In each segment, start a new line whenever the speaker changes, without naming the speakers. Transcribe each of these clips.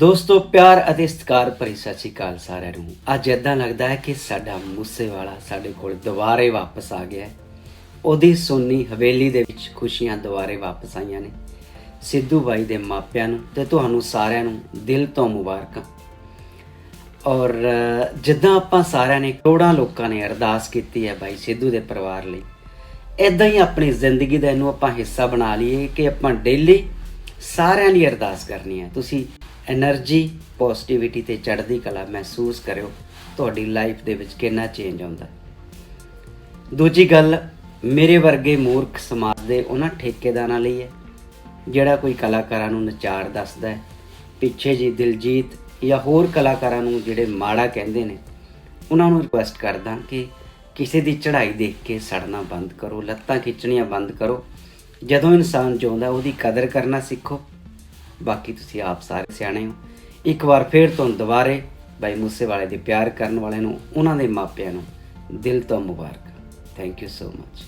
ਦੋਸਤੋ, ਪਿਆਰ ਅਤੇ ਸਤਿਕਾਰ ਭਰੀ ਸਤਿ ਸ਼੍ਰੀ ਅਕਾਲ ਸਾਰਿਆਂ ਨੂੰ। ਅੱਜ ਇਦਾਂ ਲੱਗਦਾ ਹੈ ਕਿ ਸਾਡਾ ਮੂਸੇਵਾਲਾ ਸਾਡੇ ਕੋਲ ਦੁਬਾਰੇ ਵਾਪਸ ਆ ਗਿਆ ਹੈ। ਉਹਦੀ ਸੋਨੀ ਹਵੇਲੀ ਦੇ ਵਿੱਚ ਖੁਸ਼ੀਆਂ ਦੁਬਾਰੇ ਵਾਪਸ ਆਈਆਂ ਨੇ। ਸਿੱਧੂ ਬਾਈ ਦੇ ਮਾਪਿਆਂ ਨੂੰ ਤੇ ਤੁਹਾਨੂੰ ਸਾਰਿਆਂ ਨੂੰ ਦਿਲ ਤੋਂ ਮੁਬਾਰਕਾਂ। ਔਰ ਜਿੱਦਾਂ ਆਪਾਂ ਸਾਰਿਆਂ ਨੇ ਕਰੋੜਾਂ ਲੋਕਾਂ ਨੇ ਅਰਦਾਸ ਕੀਤੀ ਹੈ ਬਾਈ ਸਿੱਧੂ ਦੇ ਪਰਿਵਾਰ ਲਈ ਇਦਾਂ ਹੀ ਆਪਣੀ ਜ਼ਿੰਦਗੀ ਦਾ ਇਹਨੂੰ ਆਪਾਂ ਹਿੱਸਾ ਬਣਾ ਲਈਏ ਕਿ ਆਪਾਂ ਡੇਲੀ ਸਾਰਿਆਂ ਲਈ ਅਰਦਾਸ ਕਰਨੀ ਹੈ। ਤੁਸੀਂ ਐਨਰਜੀ ਪੋਜ਼ਿਟਿਵਿਟੀ ਤੇ ਚੜ੍ਹਦੀ ਕਲਾ ਮਹਿਸੂਸ ਕਰਿਓ। ਤੁਹਾਡੀ ਲਾਈਫ ਦੇ ਵਿੱਚ ਕਿੰਨਾ ਚੇਂਜ ਆਉਂਦਾ। ਦੂਜੀ ਗੱਲ, ਮੇਰੇ ਵਰਗੇ ਮੂਰਖ ਸਮਾਜ ਦੇ ਉਹਨਾਂ ਠੇਕੇਦਾਰਾਂ ਲਈ ਹੈ, ਜਿਹੜਾ ਕੋਈ ਕਲਾਕਾਰਾਂ ਨੂੰ ਨਚਾਰ ਦੱਸਦਾ ਹੈ। ਪਿੱਛੇ ਜੀ ਦਿਲਜੀਤ ਜਾਂ ਹੋਰ ਕਲਾਕਾਰਾਂ ਨੂੰ ਜਿਹੜੇ ਮਾੜਾ ਕਹਿੰਦੇ ਨੇ, ਉਹਨਾਂ ਨੂੰ ਰਿਕੁਐਸਟ ਕਰਦਾ ਕਿ ਕਿਸੇ ਦੀ ਚੜ੍ਹਾਈ ਦੇਖ ਕੇ ਸੜਨਾ ਬੰਦ ਕਰੋ, ਲੱਤਾਂ ਖਿੱਚਣੀਆਂ ਬੰਦ ਕਰੋ। ਜਦੋਂ ਇਨਸਾਨ ਜਿਉਂਦਾ, ਉਹਦੀ ਕਦਰ ਕਰਨਾ ਸਿੱਖੋ। ਬਾਕੀ ਤੁਸੀਂ ਆਪ ਸਾਰੇ ਸਿਆਣੇ ਹੋ। ਇੱਕ ਵਾਰ ਫੇਰ ਤੋਂ ਦੁਬਾਰੇ ਬਾਈ ਮੂਸੇਵਾਲੇ ਦੇ ਪਿਆਰ ਕਰਨ ਵਾਲੇ ਨੂੰ, ਉਹਨਾਂ ਦੇ ਮਾਪਿਆਂ ਨੂੰ ਦਿਲ ਤੋਂ ਮੁਬਾਰਕ। ਥੈਂਕ ਯੂ ਸੋ ਮਚ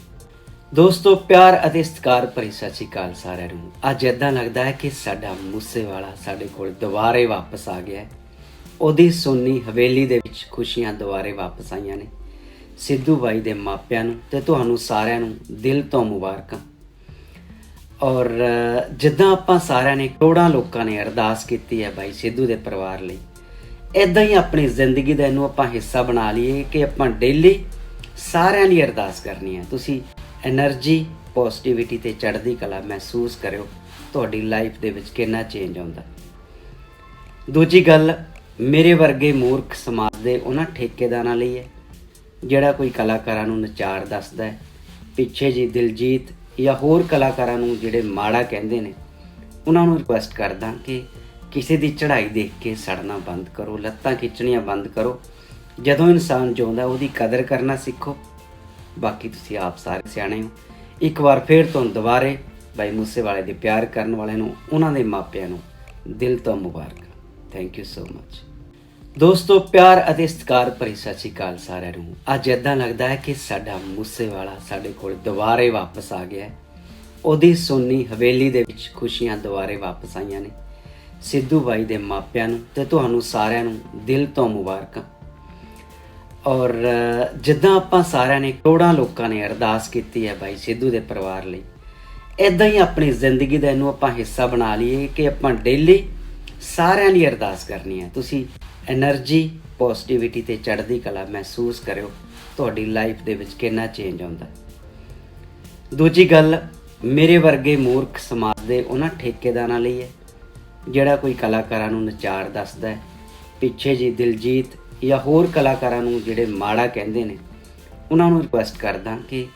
ਦੋਸਤੋ, ਪਿਆਰ ਅਤੇ ਸਤਿਕਾਰ ਭਰੀ ਸਤਿ ਸ਼੍ਰੀ ਅਕਾਲ ਸਾਰਿਆਂ ਨੂੰ। ਅੱਜ ਇਦਾਂ ਲੱਗਦਾ ਹੈ ਕਿ ਸਾਡਾ ਮੂਸੇਵਾਲਾ ਸਾਡੇ ਕੋਲ ਦੁਬਾਰੇ ਵਾਪਸ ਆ ਗਿਆ ਹੈ। ਉਹਦੀ ਸੋਨੀ ਹਵੇਲੀ ਦੇ ਵਿੱਚ ਖੁਸ਼ੀਆਂ ਦੁਬਾਰੇ ਵਾਪਸ ਆਈਆਂ ਨੇ। ਸਿੱਧੂ ਬਾਈ ਦੇ ਮਾਪਿਆਂ ਨੂੰ ਤੇ ਤੁਹਾਨੂੰ ਸਾਰਿਆਂ ਨੂੰ ਦਿਲ ਤੋਂ ਮੁਬਾਰਕਾਂ। ਔਰ ਜਿੱਦਾਂ ਆਪਾਂ ਸਾਰਿਆਂ ਨੇ ਕਰੋੜਾਂ ਲੋਕਾਂ ਨੇ ਅਰਦਾਸ ਕੀਤੀ ਹੈ ਬਾਈ ਸਿੱਧੂ ਦੇ ਪਰਿਵਾਰ ਲਈ ਇਦਾਂ ਹੀ ਆਪਣੀ ਜ਼ਿੰਦਗੀ ਦਾ ਇਹਨੂੰ ਆਪਾਂ ਹਿੱਸਾ ਬਣਾ ਲਈਏ ਕਿ ਆਪਾਂ ਡੇਲੀ ਸਾਰਿਆਂ ਲਈ ਅਰਦਾਸ ਕਰਨੀ ਹੈ। ਤੁਸੀਂ એનર્ਜੀ ਪੋਜ਼ਿਟਿਵਿਟੀ ਤੇ ਚੜ੍ਹਦੀ ਕਲਾ ਮਹਿਸੂਸ ਕਰਿਓ, ਤੁਹਾਡੀ ਲਾਈਫ ਦੇ ਵਿੱਚ ਕਿੰਨਾ ਚੇਂਜ ਆਉਂਦਾ। ਦੂਜੀ ਗੱਲ, ਮੇਰੇ ਵਰਗੇ ਮੂਰਖ ਸਮਾਜ ਦੇ ਉਹਨਾਂ ਠੇਕੇਦਾਰਾਂ ਲਈ ਹੈ, ਜਿਹੜਾ ਕੋਈ ਕਲਾਕਾਰਾਂ ਨੂੰ ਨਚਾਰ ਦੱਸਦਾ ਹੈ, ਪਿੱਛੇ ਜੀ ਦਿਲਜੀਤ ਜਾਂ ਹੋਰ ਕਲਾਕਾਰਾਂ ਨੂੰ ਜਿਹੜੇ ਮਾੜਾ ਕਹਿੰਦੇ ਨੇ, ਉਹਨਾਂ ਨੂੰ ਰਿਕੁਐਸਟ ਕਰਦਾ ਕਿ ਕਿਸੇ ਦੀ ਚੜ੍ਹਾਈ ਦੇਖ ਕੇ ਸੜਨਾ ਬੰਦ ਕਰੋ, ਲੱਤਾਂ ਖਿੱਚਣੀਆਂ ਬੰਦ ਕਰੋ। ਜਦੋਂ ਇਨਸਾਨ ਜਿਉਂਦਾ, ਉਹਦੀ ਕਦਰ ਕਰਨਾ ਸਿੱਖੋ। ਬਾਕੀ ਤੁਸੀਂ ਆਪ ਸਾਰੇ ਸਿਆਣੇ ਹੋ। ਇੱਕ ਵਾਰ ਫੇਰ ਤੋਂ ਦੁਬਾਰੇ ਬਾਈ ਮੂਸੇ ਵਾਲੇ ਦੇ ਪਿਆਰ ਕਰਨ ਵਾਲਿਆਂ ਨੂੰ, ਉਹਨਾਂ ਦੇ ਮਾਪਿਆਂ ਨੂੰ ਦਿਲ ਤੋਂ ਮੁਬਾਰਕ। ਥੈਂਕ ਯੂ ਸੋ ਮਚ ਦੋਸਤੋ, ਪਿਆਰ ਅਤੇ ਸਤਿਕਾਰ ਭਰੀ ਸਤਿ ਸ਼੍ਰੀ ਅਕਾਲ ਸਾਰਿਆਂ ਨੂੰ। ਅੱਜ ਇਦਾਂ ਲੱਗਦਾ ਹੈ ਕਿ ਸਾਡਾ ਮੂਸੇਵਾਲਾ ਸਾਡੇ ਕੋਲ ਦੁਬਾਰੇ ਵਾਪਸ ਆ ਗਿਆ ਹੈ। ਉਹਦੀ ਸੋਨੀ ਹਵੇਲੀ ਦੇ ਵਿੱਚ ਖੁਸ਼ੀਆਂ ਦੁਬਾਰੇ ਵਾਪਸ ਆਈਆਂ ਨੇ। ਸਿੱਧੂ ਬਾਈ ਦੇ ਮਾਪਿਆਂ ਨੂੰ ਤੇ ਤੁਹਾਨੂੰ ਸਾਰਿਆਂ ਨੂੰ ਦਿਲ ਤੋਂ ਮੁਬਾਰਕਾਂ। ਔਰ ਜਿੱਦਾਂ ਆਪਾਂ ਸਾਰਿਆਂ ਨੇ ਕਰੋੜਾਂ ਲੋਕਾਂ ਨੇ ਅਰਦਾਸ ਕੀਤੀ ਹੈ ਬਾਈ ਸਿੱਧੂ ਦੇ ਪਰਿਵਾਰ ਲਈ ਇਦਾਂ ਹੀ ਆਪਣੀ ਜ਼ਿੰਦਗੀ ਦਾ ਇਹਨੂੰ ਆਪਾਂ ਹਿੱਸਾ ਬਣਾ ਲਈਏ ਕਿ ਆਪਾਂ ਡੇਲੀ ਸਾਰਿਆਂ ਲਈ ਅਰਦਾਸ ਕਰਨੀ ਹੈ। ਤੁਸੀਂ ਐਨਰਜੀ ਪੋਜ਼ਿਟਿਵਿਟੀ ਤੇ ਚੜ੍ਹਦੀ ਕਲਾ ਮਹਿਸੂਸ ਕਰਿਓ। ਤੁਹਾਡੀ ਲਾਈਫ ਦੇ ਵਿੱਚ ਕਿੰਨਾ ਚੇਂਜ ਆਉਂਦਾ ਦੂਜੀ ਗੱਲ, ਮੇਰੇ ਵਰਗੇ ਮੂਰਖ ਸਮਾਜ ਦੇ ਉਹਨਾਂ ਠੇਕੇਦਾਰਾਂ ਲਈ ਹੈ, ਜਿਹੜਾ ਕੋਈ ਕਲਾਕਾਰਾਂ ਨੂੰ ਨਚਾਰ ਦੱਸਦਾ ਪਿੱਛੇ ਜੀ ਦਿਲਜੀਤ ਜਾਂ ਹੋਰ ਕਲਾਕਾਰਾਂ ਨੂੰ ਜਿਹੜੇ ਮਾੜਾ ਕਹਿੰਦੇ ਨੇ, ਉਹਨਾਂ ਨੂੰ ਰਿਕੁਐਸਟ ਕਰਦਾ ਕਿ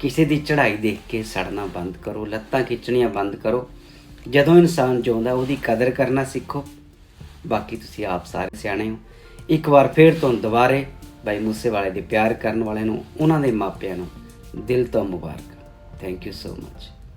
ਕਿਸੇ ਦੀ ਚੜ੍ਹਾਈ ਦੇਖ ਕੇ ਸੜਨਾ ਬੰਦ ਕਰੋ, ਲੱਤਾਂ ਖਿੱਚਣੀਆਂ ਬੰਦ ਕਰੋ। ਜਦੋਂ ਇਨਸਾਨ ਜਿਉਂਦਾ, ਉਹਦੀ ਕਦਰ ਕਰਨਾ ਸਿੱਖੋ। ਬਾਕੀ ਤੁਸੀਂ ਆਪ ਸਾਰੇ ਸਿਆਣੇ ਹੋ। ਇੱਕ ਵਾਰ ਫੇਰ ਤੋਂ ਦੁਬਾਰੇ ਬਾਈ ਮੂਸੇਵਾਲੇ ਦੇ ਪਿਆਰ ਕਰਨ ਵਾਲਿਆਂ ਨੂੰ, ਉਹਨਾਂ ਦੇ ਮਾਪਿਆਂ ਨੂੰ ਦਿਲ ਤੋਂ ਮੁਬਾਰਕ। Thank you so much